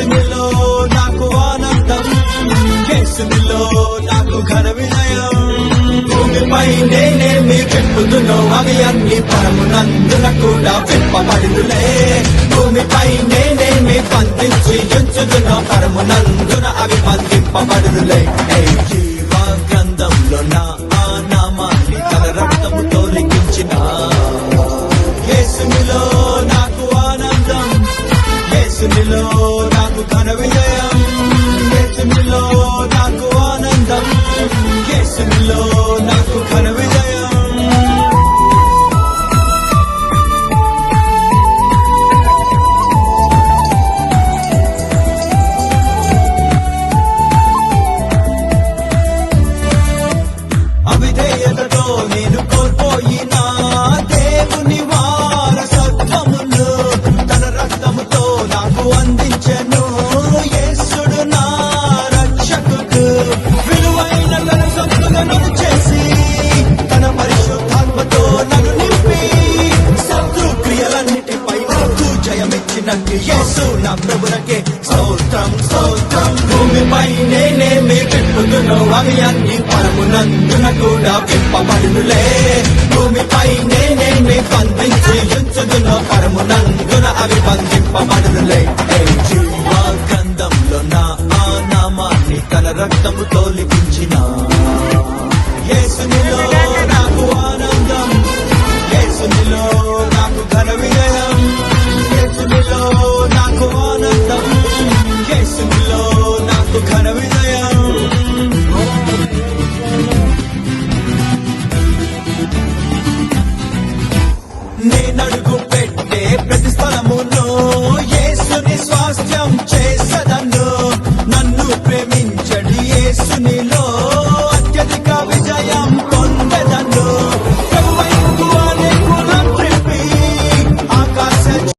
కేసునిలో నాకు ఆనందం. కేసునిలో నాకు ఘన విజయం. భూమిపై నేనేమి పెంపుదునో అవి అన్ని పరమునందున కూడా పెంపబడుదులే భూమిపై నేనేమి పంపించి ఎంచుదునో పరమునందున అవి పంపింపబడుదులే జీవ గ్రంథంలో నా ఆ జయమిచ్చినట్టు యేసు నా ప్రభులకే స్తోత్రం స్తోత్రం భూమిపై నేనేమి పెట్టుదునో అవి అన్ని పరమునందున కూడా విప్పబడునులే భూమిపై నేనేమి బంధించి ఉంచుదునో పరమునందున అవి పంపింపబడునులే ఏ జీవ నా ఆ నామాన్ని తన రక్తము తోలిపించినా నడుగు పెట్టే ప్రతి స్థలములో యేసుని స్వాస్థ్యం చేసదన్ను